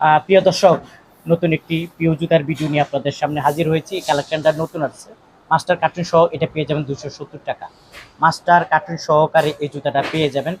প্রিয় দর্শক, নতুন একটি প্রিয় জুতার ভিডিও নিয়ে আপনাদের সামনে হাজির হয়েছি। এই কালেকশনটা নতুন আসছে। মাস্টার কার্টুন সহ এটা পেয়ে যাবেন দুশো সত্তর টাকা। মাস্টার কার্টুন সহকারে এই জুতাটা পেয়ে যাবেন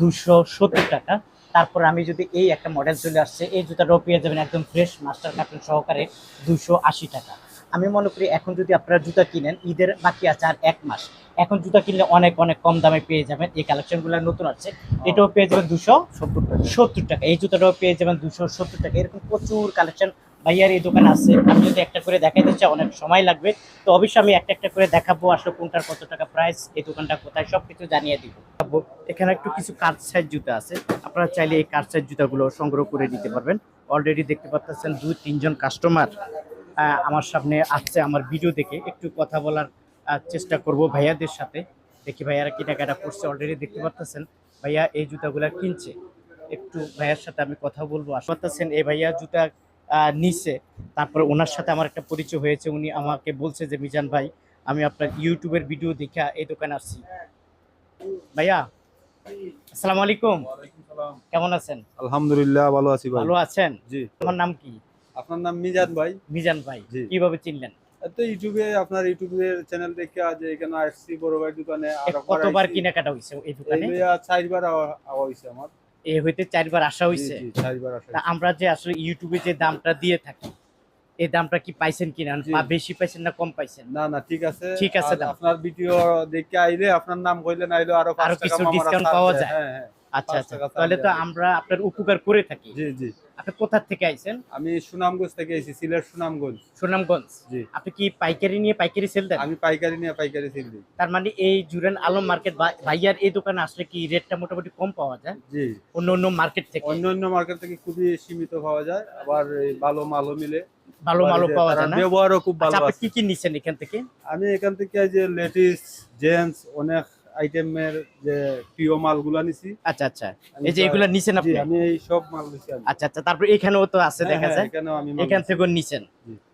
দুশো সত্তর টাকা। তারপর আমি যদি এই একটা মডেল চলে আসছে, এই জুতাটাও পেয়ে যাবেন একদম ফ্রেশ মাস্টার কার্টুন সহকারে দুশো আশি টাকা। আমি মনে করি এখন যদি আপনারা জুতা কিনেন, ঈদের বাকি আছে আর এক মাস। এখন জুতা কিনলে অনেক অনেক কম দামে পেয়ে যাবেন। এই কালেকশনগুলো নতুন আছে। এটাও পেয়ে যাবেন দুশো সত্তর টাকা। সত্তর টাকা। এই জুতাটাও পেয়ে যাবেন দুশো সত্তর টাকা। এরকম প্রচুর কালেকশন ভাইয়ার এই দোকানে আছে। আমি যদি একটা করে দেখাইতে চাই অনেক সময় লাগবে। তো অবশ্যই আমি একটা একটা করে দেখাবো আসলে কোনটার কত টাকা প্রাইস এই দোকানটা কোথায় সব কিছু জানিয়ে দিব। এখানে একটু কিছু কাঠ সাইজ জুতা আছে। আপনারা চাইলে এই কাঠ সাইজ জুতাগুলো সংগ্রহ করে নিতে পারবেন। অলরেডি দেখতে পাচ্ছেন দুই তিনজন কাস্টমার আমার সামনে আসছে আমার ভিডিও দেখে। একটু কথা বলার চেষ্টা করব ভাইয়াদের সাথে। দেখি ভাইয়ারা কি টাকাটা করছে অলরেডি দেখতে পাচ্ছেন ভাইয়া এই জুতাগুলা কিনছে। একটু ভাইয়ার সাথে আমি কথা বলব। আশা করতেছেন এই ভাইয়া জুতা নিছে। তারপরে ওনার সাথে আমার একটা পরিচয় হয়েছে। উনি আমাকে বলছে যে মিজান ভাই আমি আপনার ইউটিউবের ভিডিও দেখা এই দোকানে আসছি। ভাইয়া আসসালামু আলাইকুম। কেমন আছেন? আলহামদুলিল্লাহ ভালো আছি ভালো আছেন? জি। আমার নাম কি? আপনার নাম মিজান ভাই। মিজান ভাই। কীভাবে চিনলেন? তো ইউটিউবে আপনার ইউটিউবের চ্যানেল দেখে আজ এখানে আসছি বড় ভাই দোকানে কতবার কেনাকাটা হয়েছে এই দোকানে? চারবার আওয়া হইছে আমার। এ হইতে চারবার আসা জি, হয়েছে চারবার আসা আমরা যে আসলে ইউটিউবে যে দামটা দিয়ে থাকি এই দামটা কি পাইছেন কিনা। বা বেশি পাইছেন না কম পাইছেন? না না ঠিক আছে। ঠিক আছে আপনার ভিডিও দেখে আইলে আপনার নাম কইলে নাইলে আরও পাঁচ আরও টাকা কিছু মামারা discount ছাড় পাওয়া যায়। হ্যাঁ হ্যাঁ। আচ্ছা আচ্ছা। তাহলে তো আমরা আপনার উপকার করে থাকি। জি জি। আপনি কোথা থেকে আইছেন? আমি সুনামগঞ্জ থেকে এসেছি সিলেট সুনামগঞ্জ। সুনামগঞ্জ। জি। আপনি কি পাইকারি নিয়ে পাইকারি সেল দেন? আমি পাইকারি নিয়ে পাইকারি সিল দিই। তার মানে এই জুরেন আলম মার্কেট ভাইয়ার এই দোকানে আসলে কি রেটটা মোটামুটি কম পাওয়া যায়? জি। অন্য অন্য মার্কেট থেকে? অন্য অন্য মার্কেট থেকে খুবই সীমিত পাওয়া যায় আবার ভালো মালও মিলে। ভালো বাড়িতে পাওয়া যায় না? ব্যবহারও খুব ভালো আচ্ছা আপনি কি কি নিছেন এখান থেকে? আমি এখান থেকে যে লেডিস জেন্টস অনেক আইটেমের যে প্রিয় মালগুলা নিছি। আচ্ছা আচ্ছা। এই যে এগুলা নিছেন আপনি? আমি এই সব মাল নিছি আচ্ছা আচ্ছা তারপর এখানেও তো আছে হ্যাঁ, দেখা হ্যাঁ, যায়। এখানেও আমি এখান। থেকেও নিছেন।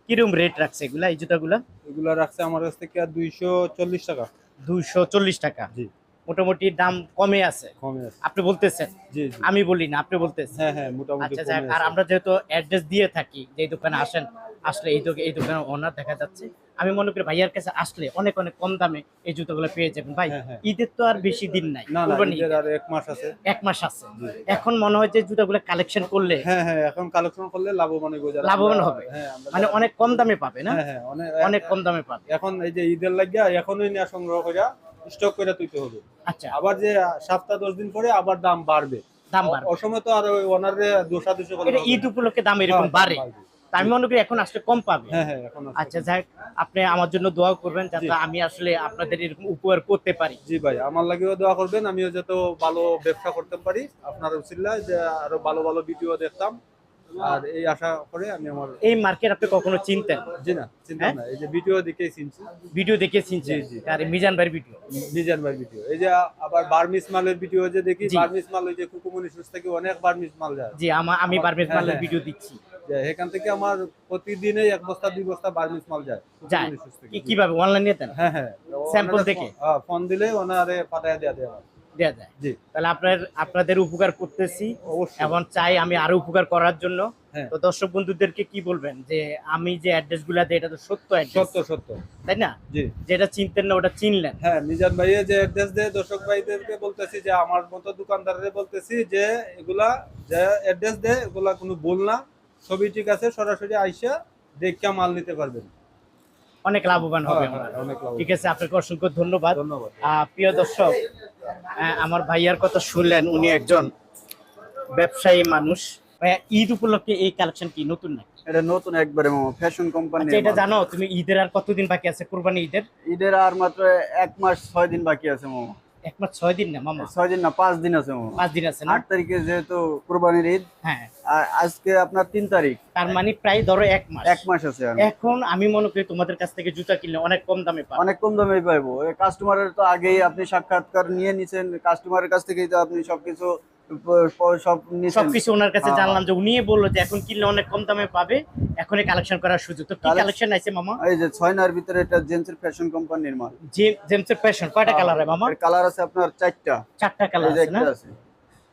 কীরকম রেট রাখছে এগুলা এই জুতাগুলা? এগুলা রাখছে আমার কাছ থেকে দুইশো চল্লিশ টাকা। দুইশো চল্লিশ টাকা? জি। মোটামুটি দাম কমে আছে? আপনি বলতেছেন। আমি বলি না আপনি বলতেছেন। হ্যাঁ হ্যাঁ আচ্ছা যাক, আর আমরা যেহেতু অ্যাড্রেস দিয়ে থাকি যে দোকানে আসেন আসলে এই এই দোকানে ওনার দেখা যাচ্ছে। আমি মনে করি ভাইয়ার কাছে আসলে অনেক অনেক কম দামে এই জুতোগুলো পেয়ে যাবেন। ভাই হ্যাঁ, হ্যাঁ। ঈদের তো আর বেশি দিন নাই। এক মাস আছে। এক মাস আছে। এখন মনে হয় যে জুতাগুলো কালেকশন করলে হ্যাঁ হ্যাঁ এখন কালেকশন করলে লাভবান লাভবান হবে। মানে অনেক কম দামে পাবে না? অনেক কম দামে পাবে। এখন এই যে ঈদের লাগিয়া এখনই নিয়ে সংগ্রহ করে স্টক করে তুইতে হবে। আচ্ছা। আবার যে সপ্তাহ দশ দিন পরে আবার দাম বাড়বে। দাম বাড়বে। অসময় তো আর ওই ওনারে দোষা দুশো এটা ঈদ উপলক্ষে দাম এরকম বাড়ে। আমি মনে করি এখন আসলে কম পাবে? হ্যাঁ হ্যাঁ। আচ্ছা যাক আপনি আমার জন্য দোয়া করবেন যাতে আমি আসলে আপনাদের এরকম উপকার করতে পারি। জি ভাই আমার লাগেও দোয়া করবেন আমিও যাতে ভালো ব্যবসা করতে পারি আপনার উচিল্লায় যে আরও ভালো ভালো ভিডিও দেখতাম। আর এই আশা করে আমি আমার এই মার্কেট আপনি কখনো চিনতেন? জি না চিন্তা হ্যাঁ? না। এই যে ভিডিও দেখে চিনছি। ভিডিও দেখে জি, জি। আর মিজান ভাইয়ের ভিডিও নিজের ভাই ভিডিও এই যে আবার বার্মিস মালের ভিডিও যে দেখি। বার্মিস মাল ওই যে কুকুমনি সুস থেকে অনেক বার্মিস মাল যায়। জি আমি হ্যাঁ, মালের ভিডিও দিচ্ছি। যে এখান থেকে আমার প্রতিদিনই এক বস্তা দুই বস্তা বার্মিস মাল যায়। কি কীভাবে? অনলাইনে দেন? হ্যাঁ হ্যাঁ। দেখে? ফোন- হ্যাঁ, ফোন দিলে ওনারে পাঠায় দেওয়া দেওয়া। যায়। জি। তাহলে আপনার আপনাদের উপকার করতেছি। অবশ্যই। এবং চাই আমি আরও উপকার করার জন্য। হ্যাঁ। তো দর্শক বন্ধুদেরকে কি বলবেন? যে আমি যে অ্যাড্রেসগুলা দিই এটা তো সত্য সত্য সত্য। তাই না? যেটা চিনতেন না ওটা চিনলেন। হ্যাঁ মিজান ভাইয়ে যে অ্যাড্রেস দেয় দর্শক ভাইদেরকে বলতেছি যে আমার মতো দোকানদারদের বলতেছি যে এগুলা যে অ্যাড্রেস দেয় এগুলা কোনো ভুল না। ছবি ঠিক আছে সরাসরি আইসা দেখা মাল নিতে পারবেন। অনেক লাভবান হবে হ্যাঁ, আমরা হ্যাঁ, অনেক লাভ ঠিক আছে আপনাকে অসংখ্য ধন্যবাদ। ধন্যবাদ। প্রিয় দর্শক আমার ভাইয়ার কথা শুনলেন উনি একজন ব্যবসায়ী মানুষ। ভাইয়া ঈদ উপলক্ষে এই কালেকশন কি নতুন নাকি? এটা নতুন একবারে মামা ফ্যাশন কোম্পানি আচ্ছা এটা জানো তুমি ঈদের আর কতদিন বাকি আছে কুরবানি ঈদের? ঈদের আর মাত্র এক মাস ছয় দিন বাকি আছে মামা। এক মাস ছয় দিন না মামা? ছয় দিন না পাঁচ দিন আছে মামা। পাঁচ দিন আছে আট তারিখে যেহেতু কুরবানির ঈদ। হ্যাঁ। আর আজকে আপনার তিন তারিখ। তার মানে প্রায় ধরো এক মাস। এক মাস আছে এখন। আমি মনে করি তোমাদের কাছ থেকে জুতা কিনলে অনেক কম দামে পাবো। অনেক কম দামে পাইবো। কাস্টমারের তো আগেই আপনি সাক্ষাৎকার নিয়ে নিছেন। কাস্টমারের কাছ থেকেই তো আপনি সবকিছু ওনার কাছে হ্যাঁ। জানলাম যে উনি বলল যে এখন কিনলে অনেক কম দামে পাবে। এখনই কালেকশন করার সুযোগ। তো কি কালেকশন আছে মামা? এই যে ছয় নার ভিতরে এটা জেন্টসের ফ্যাশন কোম্পানির মাল। জেমসের ফ্যাশন কয়টা কালার হয় মামা? কালার আছে আপনার চারটা। চারটা কালার আছে না? আছে।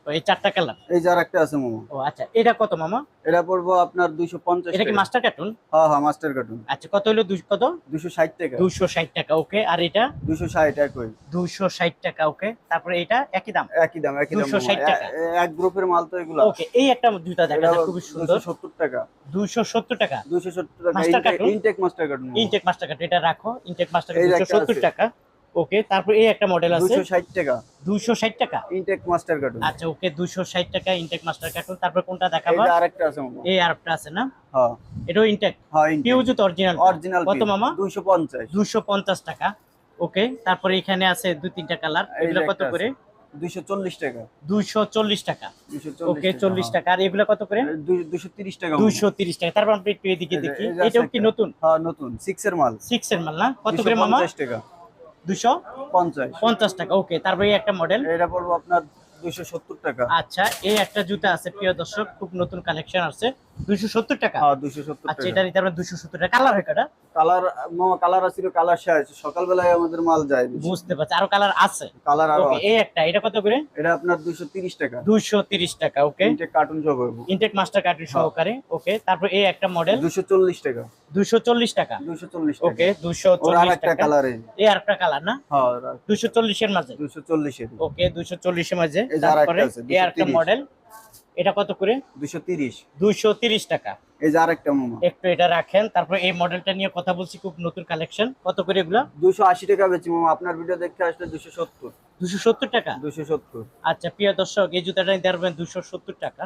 তো এই চারটা কালার? এই যে আছে মামা। ও আচ্ছা। এটা কত মামা? এটা পড়ব আপনার দুইশো পঞ্চাশ এটা কি মাস্টার কার্টুন? হ্যাঁ হ্যাঁ মাস্টার কার্টুন। আচ্ছা কত হলো কত? দুশো ষাট টাকা। দুশো ষাট টাকা ওকে। আর এটা? দুশো ষাট একই দুশো ষাট টাকা ওকে। তারপরে এটা একই দাম? একই দাম একই দাম 260 মামা। টাকা। এক গ্রুপের মাল তো এগুলো। ওকে এই একটা জুতা দেখা সুন্দর। সত্তর টাকা। দুশো সত্তর টাকা? দুশো সত্তর টাকা। Intact- master carton intact master card এটা রাখো। ইনটেক মাস্টার সত্তর টাকা। ওকে তারপর এই একটা মডেল আছে। দুশো ষাট টাকা। দুশো ষাট টাকা? ইনটেক মাস্টার কার্টুন আচ্ছা ওকে দুশো ষাট টাকা ইনটেক মাস্টার কার্টুন তারপর কোনটা এই আরেকটা আছে মামা। এই আরেকটা আছে না? হ্যাঁ। এটাও ইনটেক হ্যাঁ পিউজুত অরিজিনাল অরিজিনাল কত মামা? দুশো পঞ্চাশ। দুশো পঞ্চাশ টাকা। ওকে তারপরে এখানে আছে দুই তিনটা কালার। এগুলো কত করে? দুশো চল্লিশ টাকা। দুইশো চল্লিশ টাকা। ওকে চল্লিশ টাকা। আর এগুলো কত করে? দুশো তিরিশ টাকা মামা। দুইশো তিরিশ টাকা। তারপর আমরা একটু এদিকে দেখি। এটাও কি নতুন? হ্যাঁ নতুন। সিক্স এর মাল। সিক্স এর মাল না? কত করে মামা? 250 টাকা। দুশো পঞ্চাশ। পঞ্চাশ টাকা ওকে তারপরে একটা মডেল এটা পড়ব আপনার দুশো সত্তর টাকা। আচ্ছা এই একটা জুতা আছে প্রিয় দর্শক খুব নতুন কালেকশন আছে দুইশো সত্তর টাকা। হ্যাঁ দুশো সত্তর আচ্ছা টাকা। এটা নিতে আমরা দুশো সত্তর টাকা। কালার হয় কটা কালার মামা কালার আছিল কালার শেষ সকালবেলায় আমাদের মাল যায় বুঝতে পারছি। আরও কালার আছে? কালার আরও ওকে এই একটা এটা কত করে? এটা আপনার দুশো তিরিশ টাকা। দুইশো তিরিশ টাকা ওকে তিনটে কার্টুন সহ ইনটেক মাস্টার কার্টুন সহকারে ওকে তারপর এই একটা মডেল দুশো চল্লিশ টাকা। দুশো চল্লিশ টাকা। দুশো চল্লিশ ওকে দুশো ওর আর চল্লিশ একটা টাকা। কালারে এই। আরেকটা কালার না? হ্যাঁ দুশো চল্লিশের মাঝে। দুশো চল্লিশের। ওকে দুশো চল্লিশের মাঝে। তারপরে এই আরেকটা মডেল এটা কত করে? দুশো তিরিশ। দুইশো তিরিশ টাকা। এই যে আরেকটা মামা। একটু এটা রাখেন তারপর এই মডেলটা নিয়ে কথা বলছি খুব নতুন কালেকশন কত করে এগুলা? দুশো আশি টাকা বেচি মামা। আপনার ভিডিও দেখতে আসলে দুশো সত্তর। দুশো সত্তর টাকা? দুশো সত্তর। আচ্ছা প্রিয় দর্শক এই জুতাটা নিতে পারবেন দুশো সত্তর টাকা।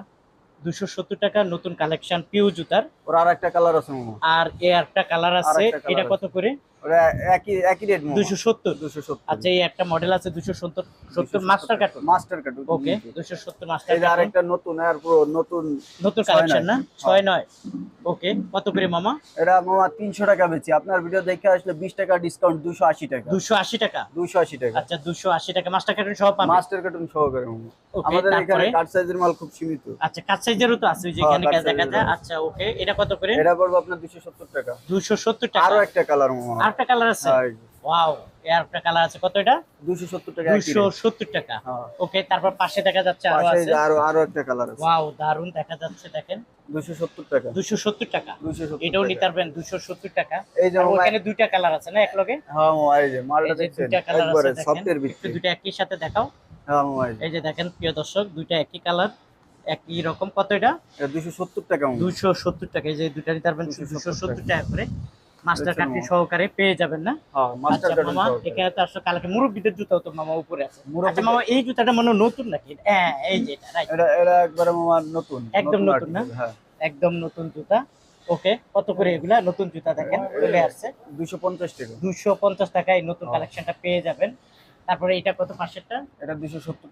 দুশো সত্তর টাকা নতুন কালেকশন পিউ জুতার। ওর আর একটা কালার আছে মামা। আর এ একটা কালার আছে। এটা কত করে? ওরা একই একই রেট মামা। দুশো সত্তর। দুশো সত্তর। আচ্ছা এই একটা মডেল আছে দুশো সত্তর। সত্তর master carton master carton okay দুশো সত্তর মাস্টার এই যে আরেকটা নতুন আর পুরো নতুন নতুন কালেকশন না? ওকে কত করে মামা? এটা মামা তিনশো টাকা বেচি। আপনার ভিডিও দেখে আসলে বিশ টাকা ডিসকাউন্ট দুশো আশি টাকা। দুশো আশি টাকা? দুশো আশি টাকা। আচ্ছা দুশো আশি টাকা মাস্টার কার্টুন সহ পাবেন মাস্টার কার্টুন সহকারে আমাদের এখানে তারপরে? সাইজের মাল খুব সীমিত। আচ্ছা সাইজেরও তো আছে ওই যে হ্যাঁ, এখানে কাজ কাজ দেখা যায়। আচ্ছা ওকে এটা কত করে? এটা পড়ব আপনার দুশো সত্তর টাকা। দুশো সত্তর টাকা। আরও একটা কালার মামা। আরেকটা কালার আছে? ওয়াও এর একটা কালার আছে। কত এটা? দুশো সত্তর টাকা একই দুশো rate। সত্তর টাকা। হ্যাঁ। ওকে তারপর পাশে দেখা যাচ্ছে আরও আছে যে আরও আরও একটা কালার আছে। ওয়াও দারুণ দেখা যাচ্ছে দেখেন। দুশো সত্তর টাকা। দুশো সত্তর টাকা। এটাও নিতে পারবেন দুশো সত্তর টাকা। এই যে ওখানে দুইটা কালার আছে না এক লগে হ্যাঁ এই যে মালটা দেখছেন? দুইটা কালার আছে সফটের ভিতরে দুইটা একই সাথে দেখাও। হ্যাঁ মামা এই যে। দেখেন প্রিয় দর্শক দুইটা একই কালার একই রকম। কত এটা? এটা দুশো সত্তর টাকা। মামা দুশো সত্তর টাকা। এই যে দুইটা নিতে পারবেন 270 দুশো সত্তর টাকা করে। মাস্টার কার্ডটি সহকারে পেয়ে যাবেন না? হ্যাঁ মাস্টার আচ্ছা মামা এখানে তো আসলে কালকে মুরব্বীদের জুতাও তো মামা উপরে আছে। মুরব্বিদের- আচ্ছা মামা এই জুতাটা মনে নতুন নাকি? হ্যাঁ এই যে এটা right. এটা এটা একবারে মামা নতুন একদম নতুন না? হ্যাঁ। একদম নতুন জুতা। ওকে কত করে এগুলা? নতুন জুতা দেখেন চলে আসছে। দুশো পঞ্চাশ টাকা। টাকায় নতুন। কালেকশনটা পেয়ে যাবেন। তারপরে এটা কত পাশেরটা? এটা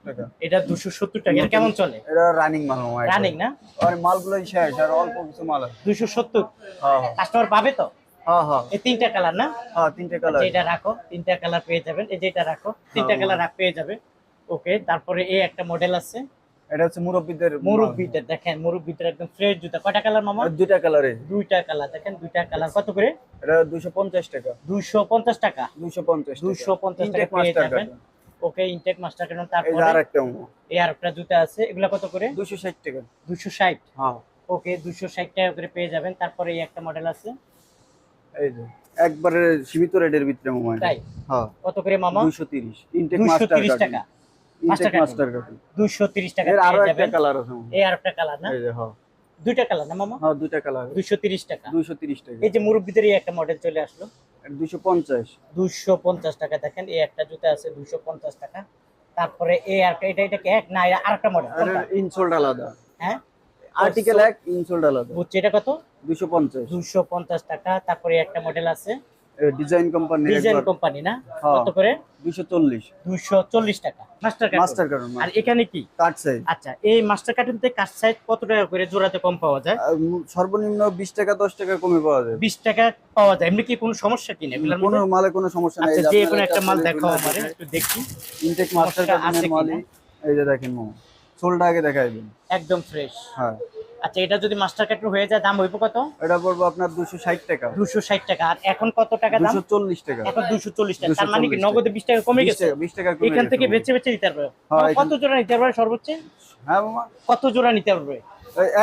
টাকা। এটা দুশো সত্তর টাকা। কেমন চলে? এটা রানিং মাল রানিং না? আর মালগুলো শেষ আর অল্প কিছু মাল আছে। দুশো সত্তর? হ্যাঁ। কাস্টমার পাবে তো? এই তিনটা কালার না? হ্যাঁ তিনটে কালার আচ্ছা, এটা রাখো। তিনটা কালার পেয়ে যাবেন। এই রাখো। তিনটা হ্যাঁ। কালার পেয়ে যাবে। ওকে তারপরে এই একটা মডেল আছে। এটা হচ্ছে মুরব্বীদের মুরব্বিদের দেখেন মুরব্বিদের একদম ফ্রেশ জুতা। কয়টা কালার মামা? দুইটা কালারে দুইটা কালার দেখেন দুইটা কালার কত করে? এটা দুশো পঞ্চাশ টাকা। দুইশো পঞ্চাশ টাকা। দুশো পঞ্চাশ দুইশো পঞ্চাশ টাকা পেয়ে যাবেন। ওকে ইনটেক মাস্টার কেন তারপরে আর একটা এই আর একটা জুতা আছে। এগুলা কত করে? দুশো ষাট টাকা। দুশো ষাট। হ্যাঁ। ওকে দুশো ষাট টাকা করে পেয়ে যাবেন। তারপরে এই একটা মডেল আছে। এই যে একবারে সীমিত রেটের ভিতরে এটা। তাই? হ্যাঁ। কত করে মামা? দুশো তিরিশ। ইনটেক মাস্টার টাকা। মাস্টার। মাস্টার কার্টুন দুশো টাকা এর আরও একটা কালার আছে। এই আর একটা কালার না? এই যে হ্যাঁ। দুইটা কালার না মামা? হ্যাঁ দুইটা কালার দুশো তিরিশ টাকা। দুশো তিরিশ টাকা। এই যে মুরব্বীদের এই একটা মডেল চলে আসলো। দুশো পঞ্চাশ। দুশো পঞ্চাশ টাকা দেখেন এই একটা জুতা আছে দুশো পঞ্চাশ টাকা। তারপরে এই আর এটা এটা কি এক? না আর একটা মডেল আর ইনসোল্ড আলাদা। হ্যাঁ? আর্টিকেল এক ইনসোল্ড আলাদা। বুঝছি এটা কত? দুশো পঞ্চাশ। দুশো পঞ্চাশ টাকা তারপরে একটা মডেল আছে। ডিজাইন কোম্পানি ডিজাইন কোম্পানি না? হ্যাঁ। কত করে? দুশো চল্লিশ। দুশো চল্লিশ টাকা। মাস্টার মাস্টার কার্টুন কার্টুন আর এখানে কি? কাট সাইজ আচ্ছা এই মাস্টার কার্টুন থেকে কাজ সাইজ কত টাকা করে জোড়াতে কম পাওয়া যায়? সর্বনিম্ন বিশ টাকা দশ টাকা কমে পাওয়া যায়। বিশ টাকা পাওয়া যায়। এমনি কি কোনো সমস্যা কিনা এগুলোর কোনো? মালে কোনো সমস্যা নাই। আচ্ছা যে কোনো একটা মাল দেখাও আমারে একটু দেখি। ইনটেক মাস্টার কিনা? মালই। এই যে দেখেন মামা সোলটা আগে দেখাই দিন। একদম ফ্রেশ হ্যাঁ। আচ্ছা এটা যদি মাস্টার কার্ড হয়ে যায় দাম হইব কত? এটা পড়ব আপনার দুশো ষাট টাকা। দুশো ষাট টাকা। আর এখন কত টাকা দাম? দুশো চল্লিশ টাকা। এখন দুশো চল্লিশ টাকা। তার মানে কি নগদে বিশ টাকা কমে গেছে? টাকা বিশ টাকা কমে এখান থেকে। বেচে বেচে নিতে পারবে? হ্যাঁ, কত জোড়া নিতে পারবে সর্বোচ্চ? হ্যাঁ কত জোড়া নিতে পারবে?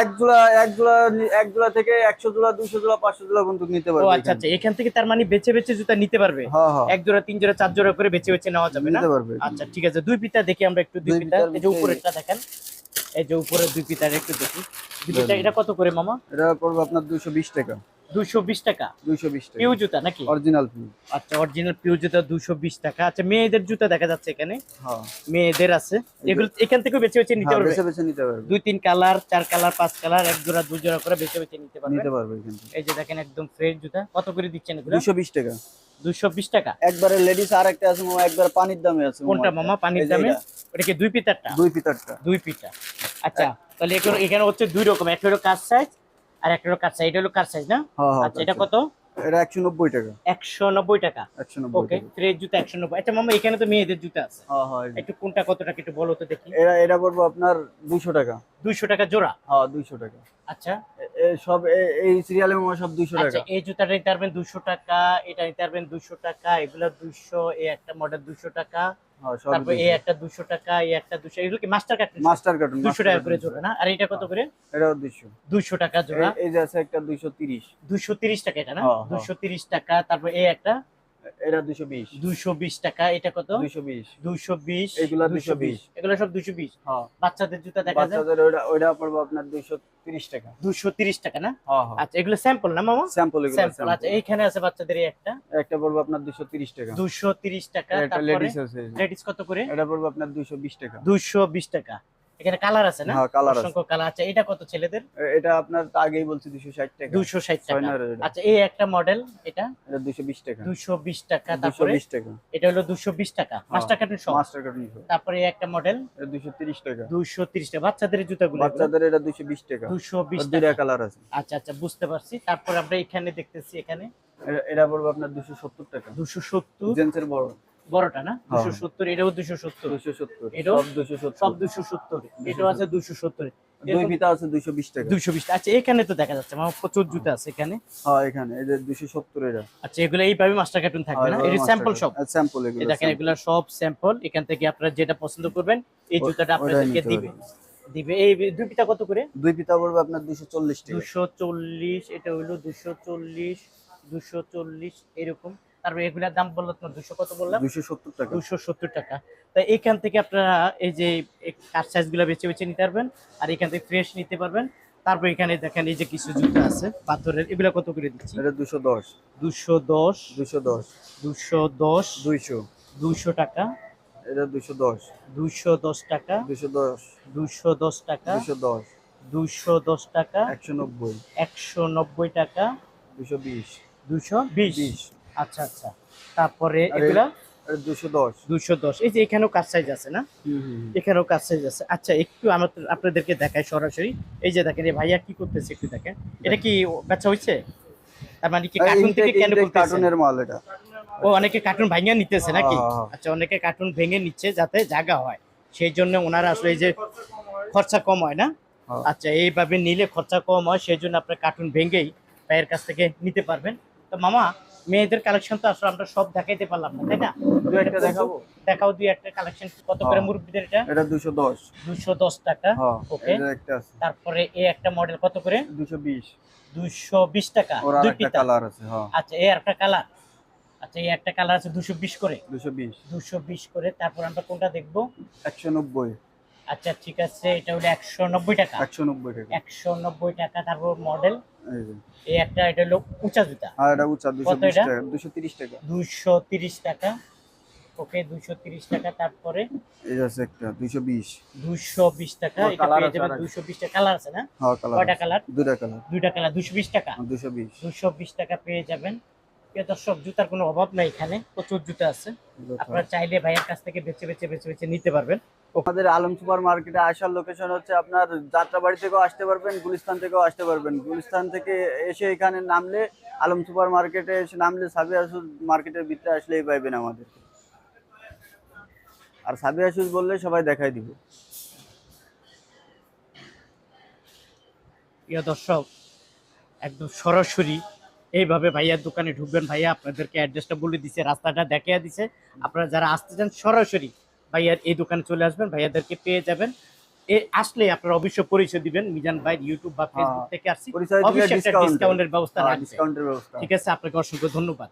এক জোড়া এক জোড়া এক জোড়া থেকে একশো জোড়া দুশো জোড়া পাঁচশো জোড়া পর্যন্ত নিতে ও আচ্ছা এখান। আচ্ছা। এখান থেকে তার মানে বেচে বেচে জুতা নিতে পারবে? হ্যাঁ হ্যাঁ। এক জোড়া তিন জোড়া চার জোড়া করে বেচে বেচে নেওয়া যাবে না? আচ্ছা ঠিক আছে। দুই পিতা দেখি আমরা একটু দুই পিতা এই যে উপরেরটা দেখেন। এই যে উপরে দুই পিতার একটু দেখি। দুই এটা কত করে মামা? এটা পড়বে আপনার দুশো বিশ টাকা। দুশো বিশ টাকা? দুশো বিশ টাকা। পিউ জুতা নাকি? অরিজিনাল পিউ আচ্ছা অরিজিনাল পিউ জুতা দুশো বিশ টাকা। আচ্ছা মেয়েদের জুতা দেখা যাচ্ছে এখানে। হ্যাঁ। মেয়েদের আছে। এগুলো এখান থেকে বেছে বেছে নিতে হ্যাঁ, পারবে? বেছে বেছে নিতে পারবে। দুই তিন কালার চার কালার পাঁচ কালার এক জোড়া দুই জোড়া করে বেছে বেছে নিতে পারবে? নিতে পারবে এখান থেকে। এই যে দেখেন একদম ফ্রেশ জুতা। কত করে দিচ্ছেন এগুলো? দুশো বিশ টাকা। দুশো বিশ টাকা। একবারে লেডিস আর একটা আছে মামা একবারে পানির দামে আছে কোনটা মামা? পানির দামে? এটা, কি দুই পিতারটা দুই পিতারটা দুই পিতা আচ্ছা তাহলে এখানে এখানে হচ্ছে দুই রকম একটা হলো কার সাইজ আর একটা হলো কার সাইজ এটা হলো কার সাইজ না? হ্যাঁ হ্যাঁ আচ্ছা এটা কত? এটা একশো নব্বই টাকা। একশো নব্বই টাকা। একশো নব্বই ওকে টাকা। জুতা একশো নব্বই। আচ্ছা মামা এখানে তো মেয়েদের জুতা আছে। হ্যাঁ হ্যাঁ একটু কোনটা কত টাকা একটু বলো তো দেখি। এটা এটা পড়ব আপনার দুশো টাকা। দুইশো টাকা জোড়া? হ্যাঁ দুইশো টাকা। আচ্ছা। সব এই সিরিয়ালে মামা সব দুইশো আচ্ছা এই জুতাটা নিতে পারবেন দুশো টাকা এটা নিতে পারবেন দুশো টাকা এগুলো দুশো এই একটা মডেল দুশো টাকা হ্যাঁ তারপর এই একটা দুশো টাকা এই একটা দুশো এগুলো কি মাস্টার কার্ড মাস্টার কার্টুন দুশো টাকা করে জোড়া না? আর এটা কত করে? এটাও দুইশো। দুশো টাকা জোড়া। এই যে আছে একটা দুইশো তিরিশ। দুশো তিরিশ টাকা এটা না? হ্যাঁ, হ্যাঁ। দুশো তিরিশ টাকা তারপর এই একটা এটা দুইশো বিশ। দুশো বিশ টাকা এটা কত? দুইশো বিশ। দুশো বিশ এগুলা দুশো 220 বিশ। এগুলো সব দুশো বিশ? হ্যাঁ। বাচ্চাদের জুতা দেখা যায়? বাচ্চাদের ওইটা ওইটা পড়ব আপনার দুইশো তিরিশ টাকা। দুশো তিরিশ টাকা না? হ্যাঁ হ্যাঁ। আচ্ছা এগুলো স্যাম্পল না মামা? স্যাম্পল এগুলো স্যাম্পল আচ্ছা এইখানে আছে বাচ্চাদের একটা। একটা পড়ব আপনার দুইশো তিরিশ টাকা। দুশো তিরিশ টাকা তারপরে লেডিস আছে। লেডিস কত করে? এটা পড়ব আপনার দুইশো বিশ টাকা। দুশো বিশ টাকা। এখানে কালার আছে না? হ্যাঁ, আছে। অসংখ্য কালার। আছে এটা কত ছেলেদের? এটা আপনার আগেই বলছি দুইশো ষাট টাকা। দুশো ষাট ছয় টাকা আচ্ছা এই একটা মডেল এটা? এটা বিশ টাকা। দুশো বিশ টাকা তারপরে টাকা। এটা হলো দুশো বিশ টাকা। মাস্টার কার্টুন সহ? মাস্টার কার্টুন তারপরে এই একটা মডেল এটা দুইশো তিরিশ টাকা। দুশো তিরিশ টাকা। বাচ্চাদের জুতাগুলো বাচ্চাদের এটা দুইশো বিশ টাকা। দুশো বিশ দুইটা কালার আছে। আচ্ছা আচ্ছা বুঝতে পারছি। তারপর আমরা এখানে দেখতেছি এখানে। এটা- পড়বে আপনার দুশো সত্তর টাকা। দুশো সত্তর। জেন্টসের বড়। বড়টা না? হ্যাঁ। দুশো সত্তর এটাও? সব এটাও আছে দুই ফিতা টাকা। বিশ আচ্ছা এখানে তো দেখা যাচ্ছে আমার প্রচুর জুতা আছে এখানে। হ্যাঁ এখানে এই যে দুশো সত্তর আচ্ছা এগুলো এইভাবে মাস্টার কার্টুন থাকবে না? এটা স্যাম্পল সব স্যাম্পল এগুলো দেখেন এগুলো সব স্যাম্পল এখান থেকে আপনারা যেটা পছন্দ করবেন এই জুতাটা আপনাদেরকে দিবে। দিবে। এই দুই পিতা কত করে? দুই ফিতা পড়বে আপনার দুশো চল্লিশ টাকা। দুশো চল্লিশ এটা চল্লিশ দুশো চল্লিশ এরকম। তারপরে এগুলার দাম বলল তোমার দুশো কত বললাম? দুশো সত্তর টাকা। দুশো সত্তর টাকা। তাই এখান থেকে আপনারা এই যে কার সাইজগুলা বেছে বেছে নিতে পারবেন আর এখান থেকে ফ্রেশ নিতে পারবেন। তারপর এখানে দেখেন এই যে কিছু জুতা আছে পাথরের এগুলা কত করে দিচ্ছি? এটা দুশো দশ। দুশো দশ। দুশো দশ। দুশো দশ। দুইশো। দুশো টাকা। এটা দুশো দশ। দুশো দশ টাকা। দুশো দশ। দুশো দশ টাকা। দুশো দশ। দুশো দশ টাকা। একশো নব্বই। একশো নব্বই টাকা। দুশো বিশ। দুশো বিশ। আচ্ছা আচ্ছা। তারপরে এগুলা? এটা দুশো দশ। দুশো দশ। এই যে এখানেও কাজ সাইজ আছে না? এখানেও কাজ সাইজ আছে। আচ্ছা একটু আমার আপনাদেরকে দেখাই সরাসরি। এই যে দেখেন এই ভাইয়া কি করতেছে একটু দেখেন। এটা কি বাচ্চা হয়েছে তার মানে কি কার্টুন থেকে কেন করতেছে কার্টুনের মাল এটা। ও অনেকে কার্টুন ভাঙিয়ে নিতেছে নাকি? হ্যাঁ, হ্যাঁ। আচ্ছা অনেকে কার্টুন ভেঙে নিচ্ছে যাতে জায়গা হয়। সেই জন্য ওনারা আসলে এই যে খরচা কম হয় না? হ্যাঁ। আচ্ছা এইভাবে নিলে খরচা কম হয় সেই জন্য আপনার কার্টুন ভেঙেই ভাইয়ের কাছ থেকে নিতে পারবেন। তো মামা মেয়েদের কালেকশন তো আসলে আমরা সব দেখাইতে পারলাম না তাই না? দু একটা দেখাবো। দেখাও দুই একটা কালেকশন কত করে হ্যাঁ। মুরব্বীদের এটা? এটা দুশো দশ। দুশো দশ টাকা হ্যাঁ ওকে। এটা একটা আছে। তারপরে এই একটা মডেল কত করে? দুশো বিশ। দুশো বিশ টাকা দুই পিতা। কালার আছে হ্যাঁ। আচ্ছা এই একটা কালার আচ্ছা এই একটা কালার আছে দুশো বিশ করে। দুশো বিশ। দুশো বিশ করে তারপর আমরা কোনটা দেখব? একশো নব্বই। আচ্ছা ঠিক আছে এটা হলো একশো নব্বই টাকা। একশো নব্বই টাকা। একশো নব্বই টাকা তারপর মডেল এই একটা এটা হলো উঁচা জুতা। আর এটা উচ্চা দুশো? টাকা দুশো তিরিশ টাকা। দুশো তিরিশ টাকা। ওকে দুশো তিরিশ টাকা তারপরে? এই আছে একটা দুশো বিশ। দুশো বিশ টাকা এটা পেয়ে যাবেন আর এক। দুশো বিশ টাকা। কালার আছে না? হ্যাঁ কালার কয়টা কালার দুটা কালার দুইটা কালার দুশো বিশ টাকা? দুশো বিশ। দুশো বিশ টাকা পেয়ে যাবেন। প্রিয় দর্শক জুতার কোনো অভাব নাই এখানে। প্রচুর জুতা আছে। আপনারা চাইলে ভাইয়ের কাছ থেকে বেছে বেছে বেছে বেছে নিতে পারবেন। আমাদের আলম সুপার মার্কেটে আসার লোকেশন হচ্ছে আপনার যাত্রাবাড়ি থেকেও আসতে পারবেন, গুলিস্তান থেকেও আসতে পারবেন। গুলিস্তান থেকে এসে এখানে নামলে, আলম সুপার মার্কেটে এসে নামলে সাবিয়া সুজ মার্কেটের ভিতরে আসলেই পাইবেন আমাদের। আর সাবিয়া সুজ বললে সবাই দেখাই দিব। প্রিয় দর্শক, একদম সরাসরি এইভাবে ভাইয়ার দোকানে ঢুকবেন। ভাইয়া আপনাদেরকে অ্যাড্রেসটা বলে দিছে, রাস্তাটা দেখিয়ে দিছে। আপনারা যারা আসতে চান সরাসরি ভাইয়ার এই দোকানে চলে আসবেন ভাইয়াদেরকে পেয়ে যাবেন। এ আসলে আপনারা অবশ্যই পরিচয় দিবেন মিজান ভাই ইউটিউব বা ফেসবুক থেকে আসছি। অবশ্যই একটা discount ডিসকাউন্টের ব্যবস্থা হ্যাঁ, ব্যবস্থা ঠিক আছে আপনাকে অসংখ্য ধন্যবাদ।